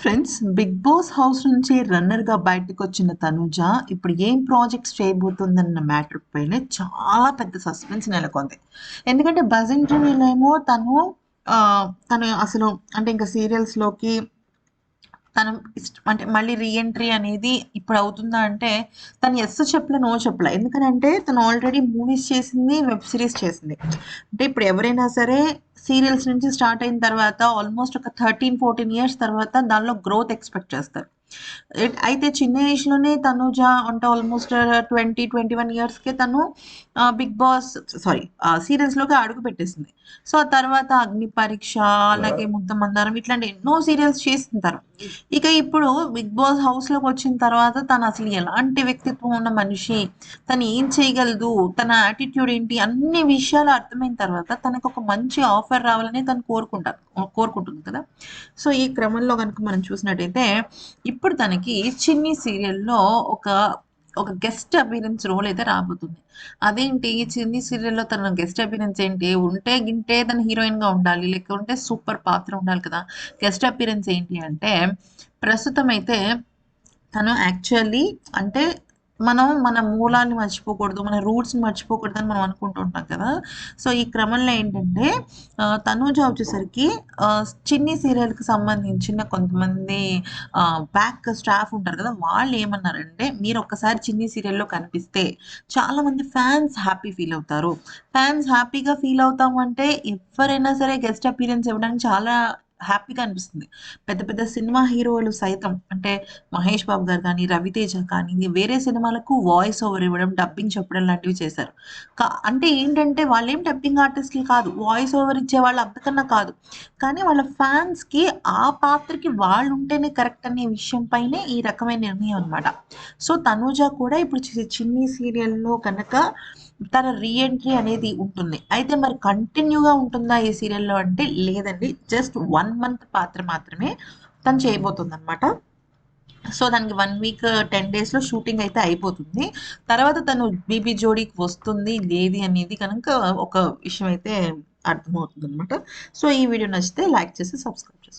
Friends big boss house నుంచి రన్నర్గా బయటకు వచ్చిన తనుజ ఇప్పుడు ఏం ప్రాజెక్ట్స్ చేయబోతుందన్న మ్యాటర్ పైన చాలా పెద్ద సస్పెన్స్ నెలకొంది. ఎందుకంటే బజ్ ఇంటర్వ్యూలో ఏమో తను తను అసలు అంటే ఇంకా సీరియల్స్లోకి తను అంటే మళ్ళీ రీఎంట్రీ అనేది ఇప్పుడు అవుతుందా అంటే తను ఎస్ చెప్పలే నో చెప్పలే. ఎందుకనంటే తను ఆల్రెడీ మూవీస్ చేసింది వెబ్ సిరీస్ చేసింది. అంటే ఇప్పుడు ఎవరైనా సరే సీరియల్స్ నుంచి స్టార్ట్ అయిన తర్వాత ఆల్మోస్ట్ ఒక థర్టీన్ ఫోర్టీన్ ఇయర్స్ తర్వాత దానిలో గ్రోత్ ఎక్స్పెక్ట్ చేస్తారు. అయితే చిన్న ఏజ్లోనే తనుజ అంటే ఆల్మోస్ట్ ట్వంటీ ట్వంటీ వన్ ఇయర్స్కే తను బిగ్ బాస్ సారీ సీరియల్స్లోకి అడుగు పెట్టేసింది. సో ఆ తర్వాత అగ్ని పరీక్ష అలాగే ముద్ద మందారం ఇట్లాంటి ఎన్నో సీరియల్స్ చేసిన తను ఇక ఇప్పుడు బిగ్ బాస్ హౌస్లోకి వచ్చిన తర్వాత తను అసలు ఎలాంటి వ్యక్తిత్వం ఉన్న మనిషి తను ఏం చేయగలదు తన యాటిట్యూడ్ ఏంటి అన్ని విషయాలు అర్థమైన తర్వాత తనకు ఒక మంచి ఆఫర్ రావాలని తను కోరుకుంటారు కోరుకుంటుంది కదా. సో ఈ క్రమంలో కనుక మనం చూసినట్టయితే ఇప్పుడు తనకి చిన్ని సీరియల్లో ఒక ఒక గెస్ట్ అపీరెన్స్ రోల్ అయితే రాబోతుంది. అదేంటి? చిన్ని సీరియల్లో తన గెస్ట్ అపీరెన్స్ ఏంటి? ఉంటే గింటే తన హీరోయిన్గా ఉండాలి లేకుంటే సూపర్ పాత్ర ఉండాలి కదా. గెస్ట్ అపీరెన్స్ ఏంటి అంటే ప్రస్తుతం అయితే తను యాక్చువల్లీ అంటే మనం మన మూలాన్ని మర్చిపోకూడదు మన రూట్స్ని మర్చిపోకూడదు అని మనం అనుకుంటుంటాం కదా. సో ఈ క్రమంలో ఏంటంటే తనూజ వచ్చేసరికి చిన్ని సీరియల్కి సంబంధించిన కొంతమంది బ్యాక్ స్టాఫ్ ఉంటారు కదా వాళ్ళు ఏమన్నారంటే మీరు ఒక్కసారి చిన్ని సీరియల్లో కనిపిస్తే చాలామంది ఫ్యాన్స్ హ్యాపీ ఫీల్ అవుతారు. ఫ్యాన్స్ హ్యాపీగా ఫీల్ అవుతామంటే ఎవరైనా సరే గెస్ట్ అపీరియన్స్ ఇవ్వడానికి చాలా హ్యాపీగా అనిపిస్తుంది. పెద్ద పెద్ద సినిమా హీరోలు సైతం అంటే మహేష్ బాబు గారు కానీ రవితేజ కానీ వేరే సినిమాలకు వాయిస్ ఓవర్ ఇవ్వడం డబ్బింగ్ చెప్పడం లాంటివి చేశారు. కా అంటే ఏంటంటే వాళ్ళేం డబ్బింగ్ ఆర్టిస్టులు కాదు. వాయిస్ ఓవర్ ఇచ్చే వాళ్ళు అంతకన్నా కాదు. కానీ వాళ్ళ ఫ్యాన్స్కి ఆ పాత్రకి వాళ్ళు ఉంటేనే కరెక్ట్ అనే విషయం పైనే ఈ రకమైన నిర్ణయం అనమాట సో తనూజ కూడా ఇప్పుడు చి- చిన్ని సీరియల్లో కనుక తన రీఎంట్రీ అనేది ఉంటుంది. అయితే మరి కంటిన్యూగా ఉంటుందా ఈ సీరియల్లో అంటే లేదండి. జస్ట్ వన్ వన్ మంత్ పాత్ర మాత్రమే తను చేయబోతుంది అనమాట సో దానికి వన్ వీక్ టెన్ డేస్లో షూటింగ్ అయితే అయిపోతుంది. తర్వాత తను బీబీ జోడీకి వస్తుంది లేది అనేది కనుక ఒక విషయం అయితే అర్థమవుతుంది అనమాట సో ఈ వీడియో నచ్చితే లైక్ చేసి సబ్స్క్రైబ్ చేసుకోండి.